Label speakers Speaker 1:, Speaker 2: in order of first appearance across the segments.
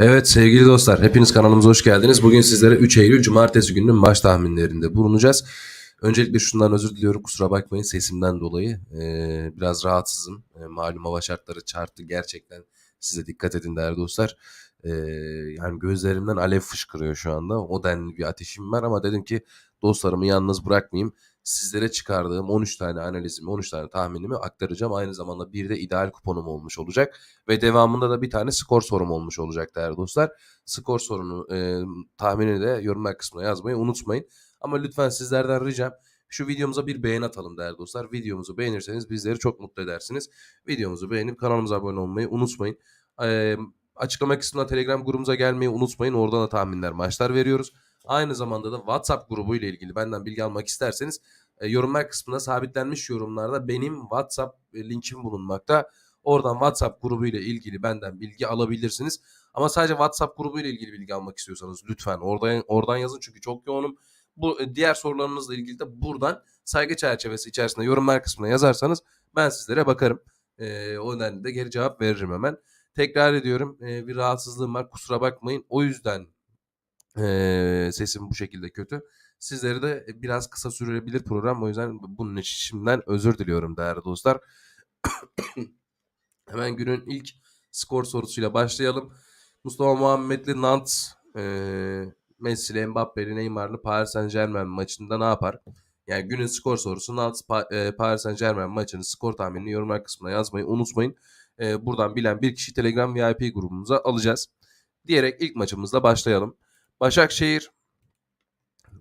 Speaker 1: Evet sevgili dostlar hepiniz kanalımıza hoş geldiniz. Bugün sizlere 3 Eylül Cumartesi gününün maç tahminlerinde bulunacağız. Öncelikle şundan özür diliyorum kusura bakmayın sesimden dolayı ee, biraz rahatsızım. Ee, malum hava şartları çarptı gerçekten size dikkat edin değerli dostlar. Ee, yani gözlerimden alev fışkırıyor şu anda o denli bir ateşim var ama dedim ki dostlarımı yalnız bırakmayayım. Sizlere çıkardığım 13 tane analizimi 13 tane tahminimi aktaracağım. Aynı zamanda bir de ideal kuponum olmuş olacak. Ve devamında da bir tane skor sorum olmuş olacak değerli dostlar. Skor sorunu e, tahminini de yorumlar kısmına yazmayı unutmayın. Ama lütfen sizlerden ricam şu videomuza bir beğeni atalım değerli dostlar. Videomuzu beğenirseniz bizleri çok mutlu edersiniz. Videomuzu beğenip kanalımıza abone olmayı unutmayın. E, açıklama kısmına Telegram grubumuza gelmeyi unutmayın. Oradan da tahminler, maçlar veriyoruz. Aynı zamanda da WhatsApp grubu ile ilgili benden bilgi almak isterseniz e, yorumlar kısmında sabitlenmiş yorumlarda benim WhatsApp e, linkim bulunmakta. Oradan WhatsApp grubu ile ilgili benden bilgi alabilirsiniz. Ama sadece WhatsApp grubu ile ilgili bilgi almak istiyorsanız lütfen oradan oradan yazın çünkü çok yoğunum. Bu e, diğer sorularınızla ilgili de buradan saygı çerçevesi içerisinde yorumlar kısmına yazarsanız ben sizlere bakarım. E, o nedenle de geri cevap veririm hemen. Tekrar ediyorum e, bir rahatsızlığım var kusura bakmayın. O yüzden e, sesim bu şekilde kötü. Sizleri de biraz kısa sürebilir program. O yüzden bunun için şimdiden özür diliyorum değerli dostlar. Hemen günün ilk skor sorusuyla başlayalım. Mustafa Muhammedli Nantes e, Messi'li, Mbappe'li, Neymar'lı Paris Saint Germain maçında ne yapar? Yani günün skor sorusu Nantes Pa- e, Paris Saint Germain maçının skor tahminini yorumlar kısmına yazmayı unutmayın. E, buradan bilen bir kişi Telegram VIP grubumuza alacağız. Diyerek ilk maçımızla başlayalım. Başakşehir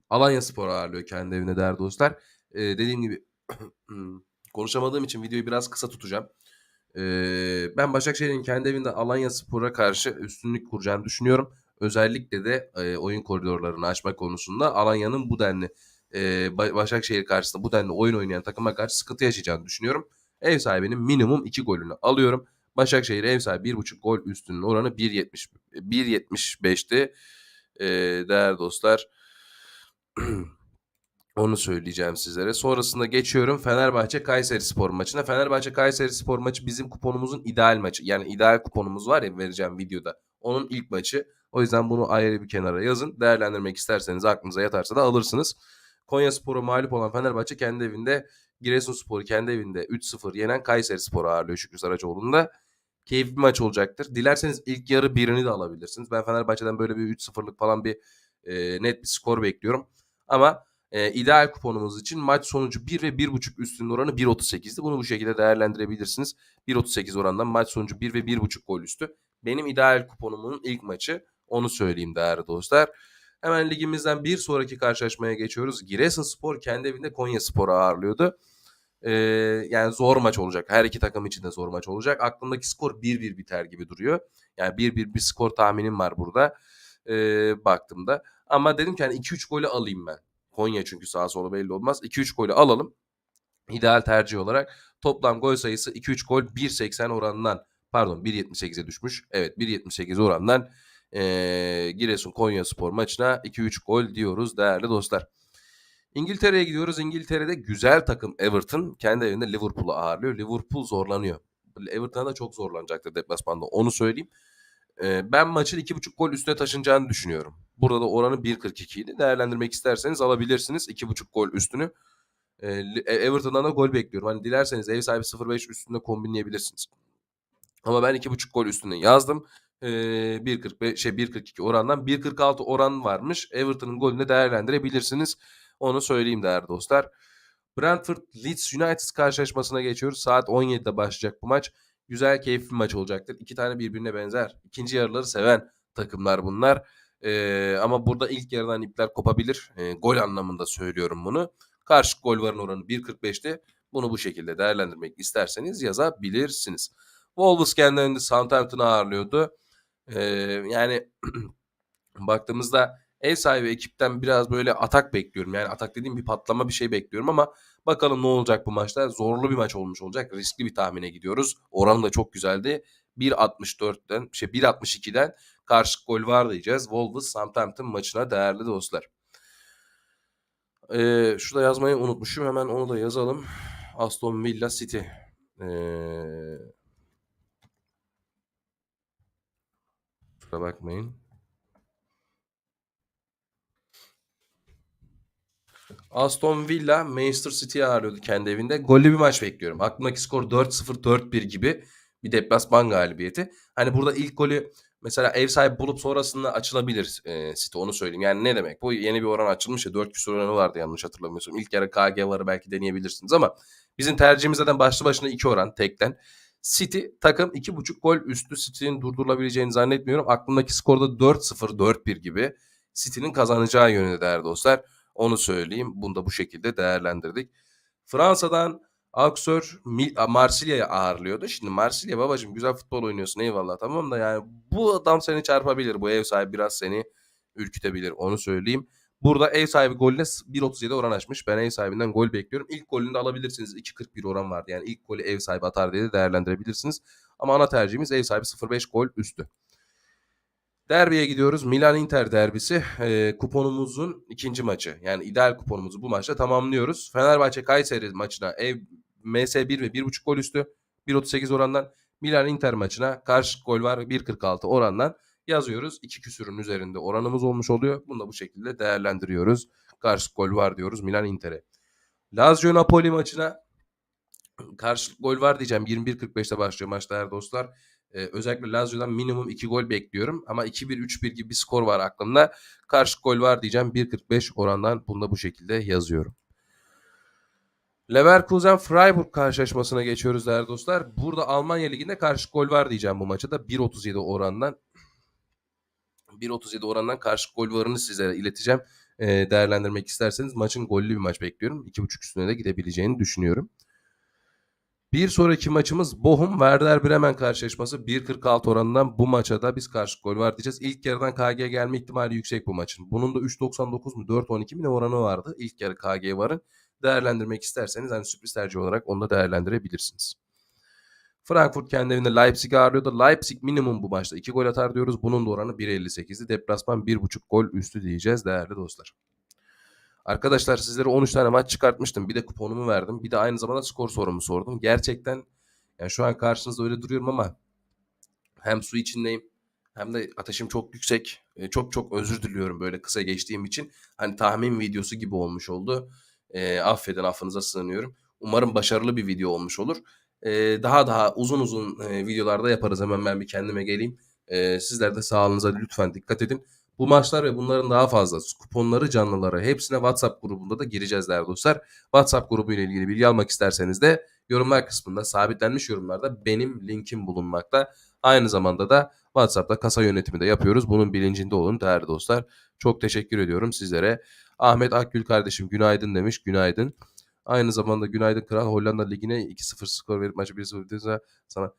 Speaker 1: Alanya Spor ağırlıyor kendi evine değerli dostlar. E, dediğim gibi konuşamadığım için videoyu biraz kısa tutacağım. Ee, ben Başakşehir'in kendi evinde Alanya Spor'a karşı üstünlük kuracağını düşünüyorum. Özellikle de e, oyun koridorlarını açma konusunda Alanya'nın bu denli e, Ba- Başakşehir karşısında bu denli oyun oynayan takıma karşı sıkıntı yaşayacağını düşünüyorum. Ev sahibinin minimum 2 golünü alıyorum. Başakşehir ev sahibi 1.5 gol üstünün oranı 1.70 1.75'ti. Ee, değerli dostlar. Onu söyleyeceğim sizlere. Sonrasında geçiyorum Fenerbahçe Kayseri Spor maçına. Fenerbahçe Kayseri Spor maçı bizim kuponumuzun ideal maçı. Yani ideal kuponumuz var ya vereceğim videoda. Onun ilk maçı. O yüzden bunu ayrı bir kenara yazın. Değerlendirmek isterseniz aklınıza yatarsa da alırsınız. Konya Spor'a mağlup olan Fenerbahçe kendi evinde Giresunspor'u kendi evinde 3-0 yenen Kayseri Spor'u ağırlıyor Şükrü Saracoğlu'nda. Keyifli bir maç olacaktır. Dilerseniz ilk yarı birini de alabilirsiniz. Ben Fenerbahçe'den böyle bir 3-0'lık falan bir e, net bir skor bekliyorum. Ama e, ideal kuponumuz için maç sonucu 1 ve 1.5 üstünün oranı 1.38'di. Bunu bu şekilde değerlendirebilirsiniz. 1.38 orandan maç sonucu 1 ve 1.5 gol üstü. Benim ideal kuponumun ilk maçı. Onu söyleyeyim değerli dostlar. Hemen ligimizden bir sonraki karşılaşmaya geçiyoruz. Giresunspor kendi evinde Konyaspor'u ağırlıyordu. Yani zor maç olacak. Her iki takım için de zor maç olacak. Aklımdaki skor 1-1 biter gibi duruyor. Yani 1-1 bir skor tahminim var burada. Ee, baktığımda. Ama dedim ki hani 2-3 golü alayım ben. Konya çünkü sağa sola belli olmaz. 2-3 golü alalım. İdeal tercih olarak toplam gol sayısı 2-3 gol 1.80 oranından pardon 1.78'e düşmüş. Evet 1.78 orandan ee, Giresun Konya Spor maçına 2-3 gol diyoruz değerli dostlar. İngiltere'ye gidiyoruz. İngiltere'de güzel takım Everton kendi evinde Liverpool'u ağırlıyor. Liverpool zorlanıyor. Everton'a da çok zorlanacaktır deplasmanda onu söyleyeyim. Ee, ben maçın 2.5 gol üstüne taşınacağını düşünüyorum. Burada da oranı 1.42 idi. Değerlendirmek isterseniz alabilirsiniz 2.5 gol üstünü. Ee, Everton'dan da gol bekliyorum. Hani dilerseniz ev sahibi 0.5 üstünde kombinleyebilirsiniz. Ama ben 2.5 gol üstüne yazdım. Ee, 1.45 şey 1.42 orandan 1.46 oran varmış. Everton'ın golünü değerlendirebilirsiniz. Onu söyleyeyim değerli dostlar. Brentford Leeds United karşılaşmasına geçiyoruz. Saat 17'de başlayacak bu maç. Güzel keyifli bir maç olacaktır. İki tane birbirine benzer. İkinci yarıları seven takımlar bunlar. Ee, ama burada ilk yarıdan ipler kopabilir. Ee, gol anlamında söylüyorum bunu. Karşı gol varın oranı 1.45'ti. Bunu bu şekilde değerlendirmek isterseniz yazabilirsiniz. Wolves kendi önünde Southampton'ı ağırlıyordu. Ee, yani baktığımızda ev sahibi ekipten biraz böyle atak bekliyorum. Yani atak dediğim bir patlama bir şey bekliyorum ama bakalım ne olacak bu maçta. Zorlu bir maç olmuş olacak. Riskli bir tahmine gidiyoruz. Oran da çok güzeldi. 1.64'ten şey 1.62'den karşı gol var diyeceğiz. Wolves Southampton maçına değerli dostlar. Ee, şurada yazmayı unutmuşum. Hemen onu da yazalım. Aston Villa City. Ee, Kusura bakmayın. Aston Villa Manchester City'yi ağırlıyordu kendi evinde. Gollü bir maç bekliyorum. Aklımdaki skor 4-0, 4-1 gibi bir deplasman galibiyeti. Hani burada ilk golü mesela ev sahibi bulup sonrasında açılabilir e, City onu söyleyeyim. Yani ne demek? Bu yeni bir oran açılmış ya 4 küsur oranı vardı yanlış hatırlamıyorsam. İlk yarı KG varı belki deneyebilirsiniz ama bizim tercihimiz zaten başlı başına 2 oran tekten. City takım 2.5 gol üstü City'nin durdurulabileceğini zannetmiyorum. Aklımdaki skorda 4-0, 4-1 gibi City'nin kazanacağı yönünde değerli dostlar. Onu söyleyeyim. Bunu da bu şekilde değerlendirdik. Fransa'dan Auxerre Mil- Marsilya'yı ağırlıyordu. Şimdi Marsilya babacığım güzel futbol oynuyorsun eyvallah tamam da yani bu adam seni çarpabilir. Bu ev sahibi biraz seni ürkütebilir onu söyleyeyim. Burada ev sahibi golüne 1.37 oran açmış. Ben ev sahibinden gol bekliyorum. İlk golünü de alabilirsiniz. 2.41 oran vardı. Yani ilk golü ev sahibi atar diye de değerlendirebilirsiniz. Ama ana tercihimiz ev sahibi 0.5 gol üstü. Derbiye gidiyoruz. Milan-Inter derbisi. Ee, kuponumuzun ikinci maçı. Yani ideal kuponumuzu bu maçta tamamlıyoruz. Fenerbahçe-Kayseri maçına ev MS1 ve 1.5 gol üstü. 1.38 orandan. Milan-Inter maçına karşı gol var 1.46 orandan yazıyoruz. İki küsürün üzerinde oranımız olmuş oluyor. Bunu da bu şekilde değerlendiriyoruz. Karşı gol var diyoruz Milan-Inter'e. Lazio-Napoli maçına karşılık gol var diyeceğim. 21.45'te başlıyor maç değerli dostlar. Ee, özellikle Lazio'dan minimum 2 gol bekliyorum. Ama 2-1, 3-1 gibi bir skor var aklımda. Karşı gol var diyeceğim. 1.45 orandan bunu da bu şekilde yazıyorum. Leverkusen Freiburg karşılaşmasına geçiyoruz değerli dostlar. Burada Almanya Ligi'nde karşı gol var diyeceğim bu maçta da 1.37 orandan. 1.37 orandan karşı gol varını sizlere ileteceğim. Ee, değerlendirmek isterseniz maçın gollü bir maç bekliyorum. 2.5 üstüne de gidebileceğini düşünüyorum. Bir sonraki maçımız Bochum Werder Bremen karşılaşması 1.46 oranından bu maça da biz karşı gol var diyeceğiz. İlk yarıdan KG gelme ihtimali yüksek bu maçın. Bunun da 3.99 mu 4.12 mi ne oranı vardı ilk yarı KG varın. Değerlendirmek isterseniz hani sürpriz tercih olarak onu da değerlendirebilirsiniz. Frankfurt kendi evinde Leipzig'i ağırlıyordu. Leipzig minimum bu maçta 2 gol atar diyoruz. Bunun da oranı 1.58'di. Deplasman 1.5 gol üstü diyeceğiz değerli dostlar. Arkadaşlar sizlere 13 tane maç çıkartmıştım. Bir de kuponumu verdim. Bir de aynı zamanda skor sorumu sordum. Gerçekten yani şu an karşınızda öyle duruyorum ama hem su içindeyim hem de ateşim çok yüksek. E, çok çok özür diliyorum böyle kısa geçtiğim için. Hani tahmin videosu gibi olmuş oldu. E, affedin affınıza sığınıyorum. Umarım başarılı bir video olmuş olur. E, daha daha uzun uzun e, videolarda yaparız. Hemen ben bir kendime geleyim. E, sizler de sağlığınıza lütfen dikkat edin. Bu maçlar ve bunların daha fazlası, kuponları, canlıları hepsine WhatsApp grubunda da gireceğiz değerli dostlar. WhatsApp grubu ile ilgili bilgi almak isterseniz de yorumlar kısmında sabitlenmiş yorumlarda benim linkim bulunmakta. Aynı zamanda da WhatsApp'ta kasa yönetimi de yapıyoruz. Bunun bilincinde olun değerli dostlar. Çok teşekkür ediyorum sizlere. Ahmet Akgül kardeşim günaydın demiş. Günaydın. Aynı zamanda günaydın Kral Hollanda Ligi'ne 2-0 skor verip maçı 1-0 bitirse sana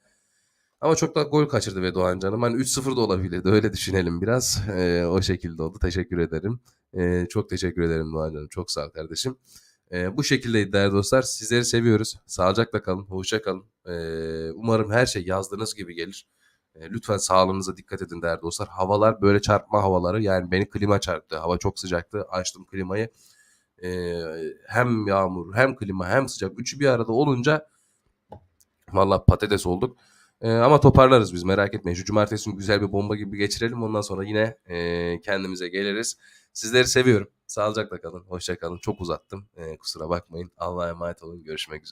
Speaker 1: ama çok da gol kaçırdı ve Doğan canım. Hani 3-0 da olabilirdi. Öyle düşünelim biraz. Ee, o şekilde oldu. Teşekkür ederim. Ee, çok teşekkür ederim Doğan canım. Çok sağ ol kardeşim. Ee, bu şekildeydi değerli dostlar. Sizleri seviyoruz. Sağlıcakla kalın. Hoşça kalın. Umarım her şey yazdığınız gibi gelir. Ee, lütfen sağlığınıza dikkat edin değerli dostlar. Havalar böyle çarpma havaları. Yani beni klima çarptı. Hava çok sıcaktı. Açtım klimayı. Ee, hem yağmur hem klima hem sıcak. Üçü bir arada olunca Vallahi patates olduk. Ee, ama toparlarız biz merak etmeyin. Şu cumartesi güzel bir bomba gibi geçirelim. Ondan sonra yine e, kendimize geliriz. Sizleri seviyorum. Sağlıcakla kalın. Hoşça kalın. Çok uzattım. E, kusura bakmayın. Allah'a emanet olun. Görüşmek üzere.